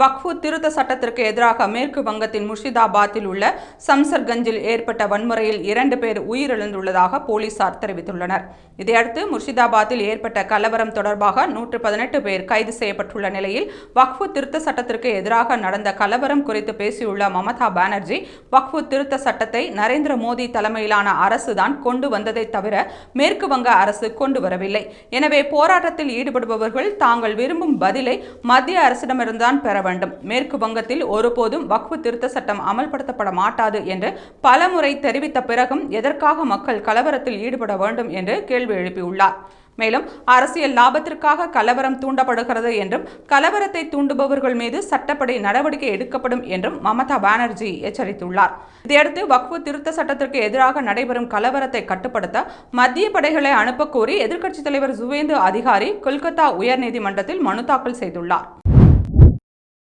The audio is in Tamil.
வக்ஃபு திருத்த சட்டத்திற்கு எதிராக மேற்கு வங்கத்தின் முர்ஷிதாபாத்தில் உள்ள சம்சர்கஞ்சில் ஏற்பட்ட வன்முறையில் இரண்டு பேர் உயிரிழந்துள்ளதாக போலீசார் தெரிவித்துள்ளனர். இதையடுத்து முர்ஷிதாபாத்தில் ஏற்பட்ட கலவரம் தொடர்பாக நூற்று பதினெட்டு பேர் கைது செய்யப்பட்டுள்ள நிலையில் வக்ஃபு திருத்த சட்டத்திற்கு எதிராக நடந்த கலவரம் குறித்து பேசியுள்ள மமதா பானர்ஜி வக்ஃபு திருத்த சட்டத்தை நரேந்திர மோடி தலைமையிலான அரசுதான் கொண்டு வந்ததை தவிர மேற்கு வங்க அரசு கொண்டு வரவில்லை. எனவே போராட்டத்தில் ஈடுபடுபவர்கள் தாங்கள் விரும்பும் பதிலை மத்திய அரசிடமிருந்துதான் பெற வேண்டும். மேற்கு வங்கத்தில் ஒருபோதும் வக்ஃபு திருத்த சட்டம் அமல்படுத்தப்பட மாட்டாது என்று பலமுறை தெரிவித்த பிறகும் எதற்காக மக்கள் கலவரத்தில் ஈடுபட வேண்டும் என்று கேள்வி எழுப்பியுள்ளார். மேலும் அரசியல் லாபத்திற்காக கலவரம் தூண்டப்படுகிறது என்றும் கலவரத்தை தூண்டுபவர்கள் மீது சட்டப்படி நடவடிக்கை எடுக்கப்படும் என்றும் மமதா பானர்ஜி எச்சரித்துள்ளார். இதையடுத்து வக்ஃபு திருத்த சட்டத்திற்கு எதிராக நடைபெறும் கலவரத்தை கட்டுப்படுத்த மத்திய படைகளை அனுப்பக்கோரி எதிர்க்கட்சித் தலைவர் சுவேந்து அதிகாரி கொல்கத்தா உயர்நீதிமன்றத்தில் மனு தாக்கல் செய்துள்ளார்.